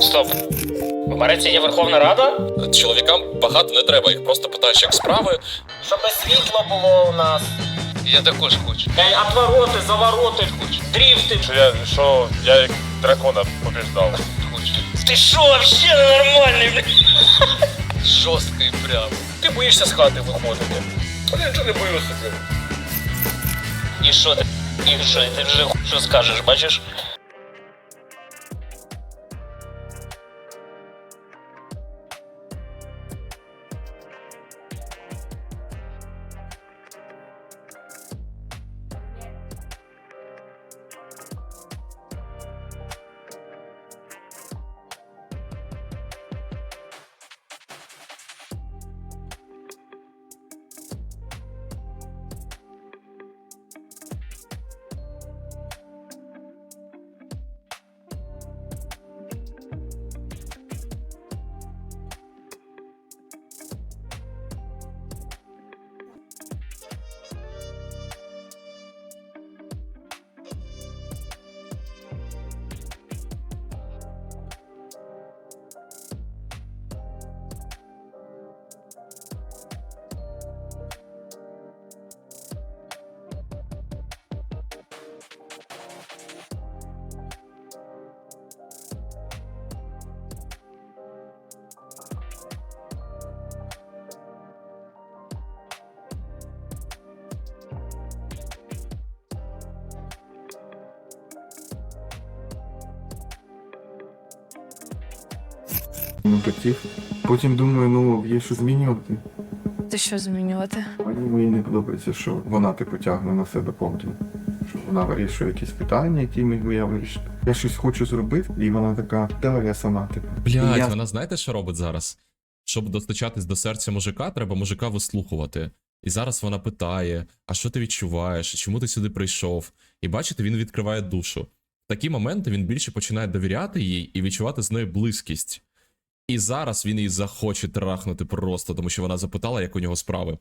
Стоп. В Америці є Верховна Рада? Чоловікам багато не треба, їх просто питаєш, як справи. Щоб світло було у нас. Я також хочу. Е, Отвороти, завороти, дріфти. Що я, що я як дракона побіждав. Хочу. Ти що, вообще ненормальний, блядь? Жорсткий прям. Ти боїшся з хати виходити. Я нічого не боюся. блін. І що ти? І що, ти вже що скажеш, бачиш? Ну, хотів. Потім думаю, ну є що змінювати. Ти що змінювати? Мені мені не подобається, що вона типу тягне на себе повністю. Що вона вирішує якісь питання, які міг я вирішити. Я щось хочу зробити, і вона така, давай я сама, типу. Блядь, я- вона знаєте, що робить зараз? Щоб достачатись до серця мужика, треба мужика вислухувати. І зараз вона питає: а що ти відчуваєш? Чому ти сюди прийшов? І бачите, він відкриває душу. В такі моменти він більше починає довіряти їй і відчувати з нею близькість. І зараз він її захоче трахнути просто, тому що вона запитала, як у нього справи.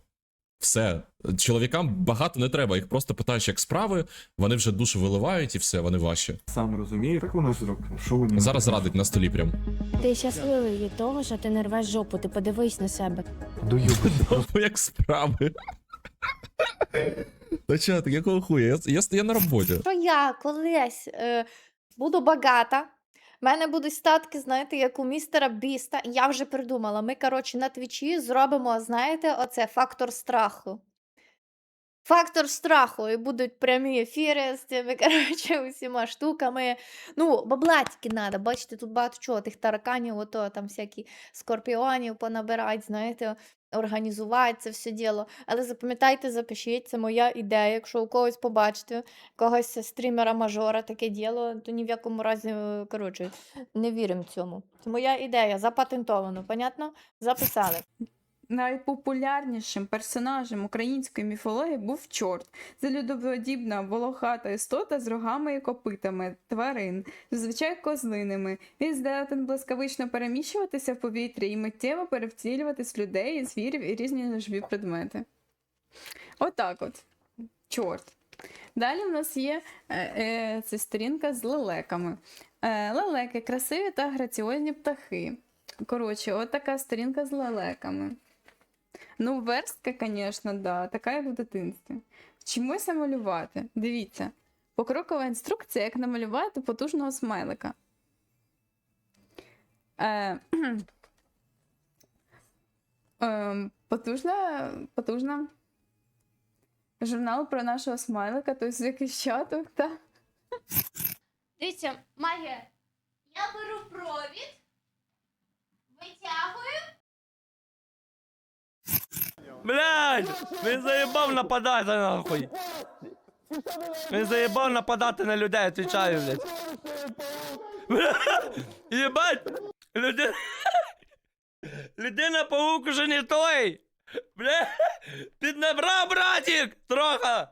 Все, чоловікам багато не треба, їх просто питаєш, як справи, вони вже душу виливають і все, вони ваші. Сам розумію, так вона зробить. Що мені Зараз радить на столі прям. Ти щасливий від того, що ти не рвеш жопу, ти подивись на себе. Ну, як справи. Та чат, якого хуя? Я, я, я на роботі. що я колись е, буду багата. В мене будуть статки, знаєте, як у містера Біста. Я вже придумала. Ми, коротше, на твічі зробимо, знаєте, оце фактор страху. Фактор страху, і будуть прямі ефіри з цими, коротше, усіма штуками. Ну, баблатики треба, бачите, тут багато чого, тих тараканів, ото там всякі скорпіонів понабирати, знаєте, організувати це все діло. Але запам'ятайте, запишіть, це моя ідея. Якщо у когось побачите, когось стрімера-мажора таке діло, то ні в якому разі, е, коротше, не віримо цьому. Це моя ідея, запатентовано, понятно? Записали. Найпопулярнішим персонажем української міфології був чорт. Це людоподібна волохата істота з рогами і копитами тварин, зазвичай козлиними. Він здатен блискавично переміщуватися в повітрі і миттєво перевтілюватись в людей, звірів і різні живі предмети. Отак от. Чорт. Далі в нас є е, е, це сторінка з лелеками. Е, лелеки красиві та граціозні птахи. Коротше, от така сторінка з лелеками. Ну, верстка, звісно, да, така як в дитинстві. Вчимося малювати. Дивіться, покрокова інструкція, як намалювати потужного смайлика. Е, ем, потужна, потужна. Журнал про нашого смайлика, тобто з якийсь чаток, та? Дивіться, магія. Я беру провід, витягую. Блядь! Він заїбав нападати нахуй. Він заїбав нападати на людей, отвечаю, блядь. Бля, Єбать! Людина... Людина паук уже не той! Бля! Піднабрав, братик! Трохи!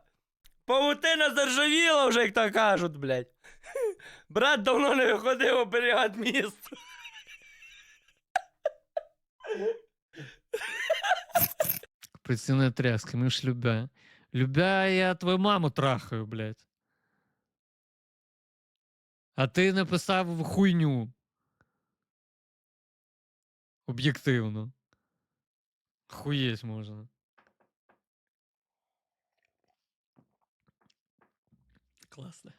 Паутина заржавіла вже, як то кажуть, блядь. Брат давно не виходив оберігати місто. Прицільна тряска, ми ж любя. Любя, я твою маму трахаю, блядь. А ти написав хуйню. Об'єктивно. Хуєть можна. Класно.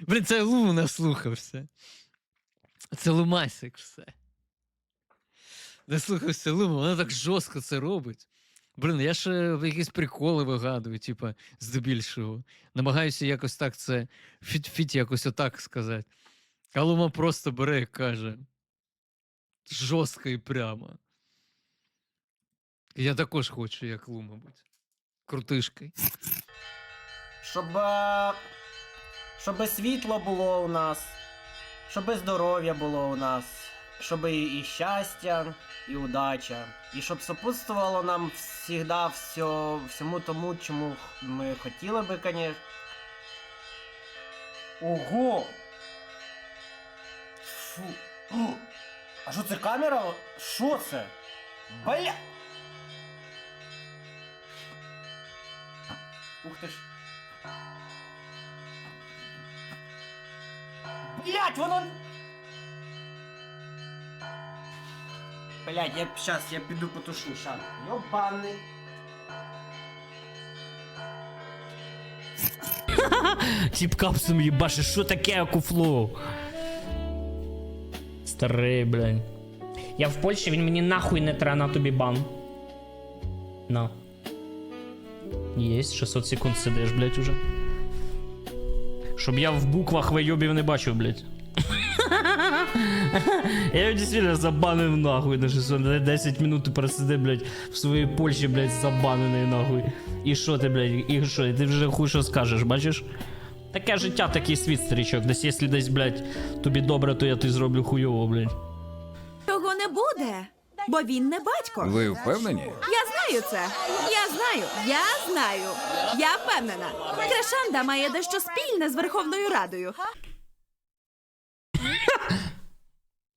Блін, це Луму наслухався. Це Лумасик все. Наслухався Луму, вона так жорстко це робить. Блін, я ще якісь приколи вигадую, типа, здебільшого. Намагаюся якось так це фіт-фіт якось отак сказати. А Лума просто бере і каже. Жорстко і прямо. Я також хочу, як Лума бути. Крутишкою. Щоб. е, Щоб світло було у нас, щоб здоров'я було у нас, щоб і, і щастя, і удача, і щоб сопутствувало нам завжди все, всьому тому, чому х- ми хотіли би, конечно. Ого! Фу. О, А що це камера? Що це? Бля! Ух ти ж. Блять, воно. Блять, я щас, я піду потушу, щас. Йобаний. Тіп капсом їбаше, що таке куфло? Старий, блядь. Я в Польщі, він мені нахуй не треба на тобі бан. На. Єсть, 600 секунд сидиш, блядь, уже. Щоб я в буквах вийобів не бачив, блядь. Я його дійсно забанив нахуй на 600, на 10 минут просиди, блядь, в своїй Польщі, блядь, забанений нахуй. І що ти, блядь, і що, ти вже хуй що скажеш, бачиш? Таке життя, такий світ, старичок. Десь, якщо десь, блядь, тобі добре, то я тобі зроблю хуйово, блядь. Того не буде, бо він не батько. Ви впевнені? Я знаю це. Я знаю, я знаю. Я впевнена. Крешанда має дещо спільне з Верховною Радою.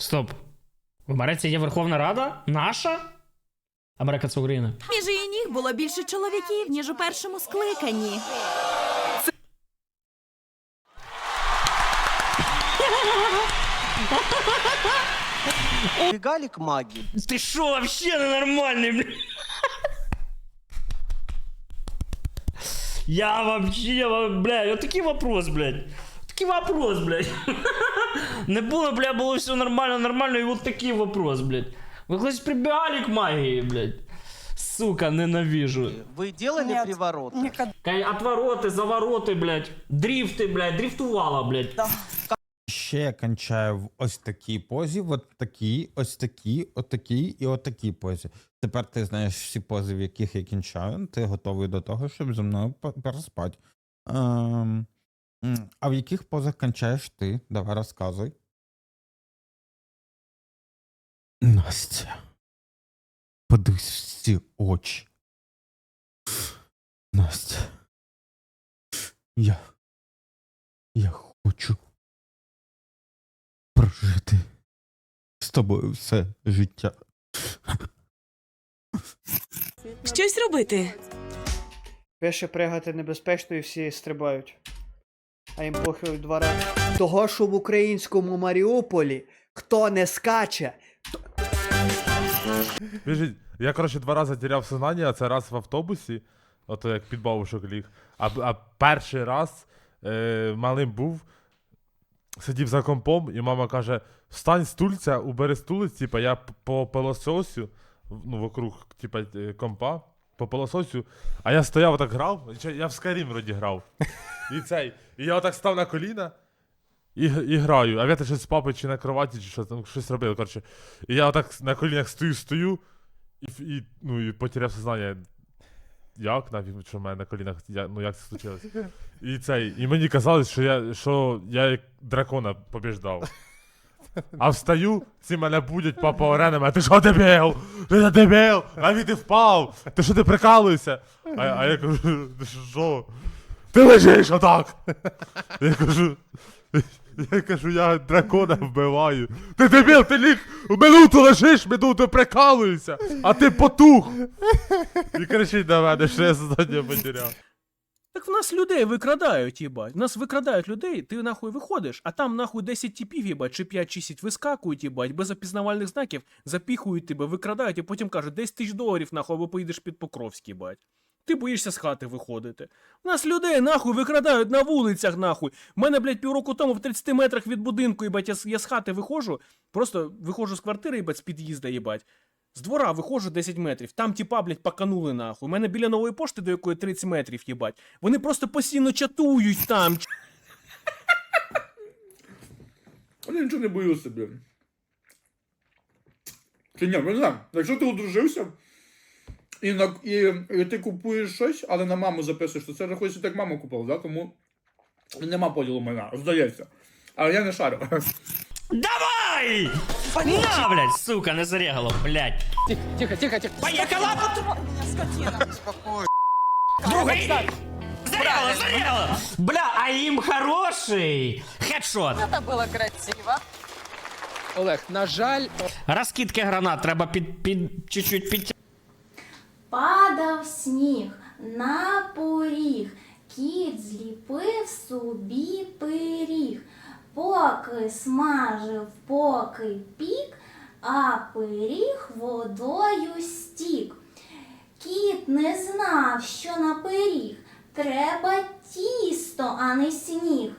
Стоп. В Америці є Верховна Рада? Наша? Америка це Україна. Між її ніг було більше чоловіків, ніж у першому скликанні. Галік магії. Ти що, вообще ненормальний, блядь? Я вообще, я, вот такий вопрос, блядь. Такий вопрос, блядь. Не було, бля, було все нормально, нормально, і вот такий вопрос, блядь. Ви хтось прибігали к магії, блядь. Сука, ненавижу. Ви делали приворот? Кай, отвороти, завороти, блядь. Дрифти, блядь, дрифтувала, блядь. Ще я кончаю в ось такій позі, от такій, ось такій, от такій і от такій позі. Тепер ти знаєш всі пози, в яких я кінчаю, ти готовий до того, щоб зі мною по- переспати. Ем, м, а в яких позах кончаєш ти? Давай розказуй. Настя. Подивись в ці очі. Настя. Я. Я хочу прожити з тобою все життя. Щось робити. Пише пригати небезпечно і всі стрибають. А їм похуй два рази. Того, що в українському Маріуполі хто не скаче, Біжить. Я, коротше, два рази теряв сознання, а це раз в автобусі, ото як під бабушок ліг. А, а перший раз е, малим був, сидів за компом, і мама каже: встань стульця, убери стулець, типа я по пилососю, ну, вокруг, типа, е, компа, по пилососю, а я стояв так грав, я в Skyrim вроді грав. І цей. І я отак став на коліна. І, і граю, а я щось з папи чи на кроваті, чи що там щось робив, коротше. І я отак на колінах стою, стою, і, і, ну, і потеряв сознання. Як нафіг, що в мене на колінах, я, ну як це случилось? І цей, і мені казалось, що я, що я як дракона побіждав. А встаю, ці мене будять, папа оренами, а ти що дебіл? Ти за дебіл? Навіть ти впав! Ти що ти прикалуєшся? А, а я кажу, ти що? Ти лежиш отак! Я кажу, я кажу, я дракона вбиваю. Ти дебіл, ти ліг минуту лежиш, минуту прикалуєшся, а ти потух. І кричить на мене, що я задання потеряв. Так в нас людей викрадають, їбать. В нас викрадають людей, ти нахуй виходиш, а там нахуй 10 типів, їбать, чи 5 чи 10 вискакують, їбать, без опізнавальних знаків, запіхують тебе, викрадають, і потім кажуть, 10 тисяч доларів, нахуй, або поїдеш під Покровський, їбать. Ти боїшся з хати виходити. В нас людей нахуй викрадають на вулицях, нахуй. У мене, блядь, півроку тому в 30 метрах від будинку, їбать, я, я з хати виходжу, просто виходжу з квартири, їбать, з під'їзда, їбать. З двора виходжу 10 метрів, там тіпа, блядь, поканули нахуй. У мене біля нової пошти, до якої 30 метрів, їбать. Вони просто постійно чатують там. Я нічого не боюся, блін. Чи ні, не знаю, якщо ти одружився і, на, і, і ти купуєш щось, але на маму записуєш, то це рахується так мама купила, да? тому нема поділу майна, здається. Але я не шарю. Давай! На, блядь, сука, не зарягало, блядь. Тихо, тихо, тихо. Поїхала! Другий! Зарягало, зарягало! Бля, а їм хороший! Хедшот! Олег, на жаль, Розкидки гранат треба під, під, чуть-чуть під... Падав сніг на поріг, кіт зліпив собі пиріг, поки смажив, поки пік, а пиріг водою стік. Кіт не знав, що на пиріг треба тісто, а не сніг.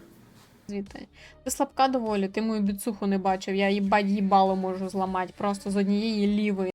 Ти слабка доволі, ти мою біцуху не бачив, я їбать їбало можу зламати просто з однієї лівої.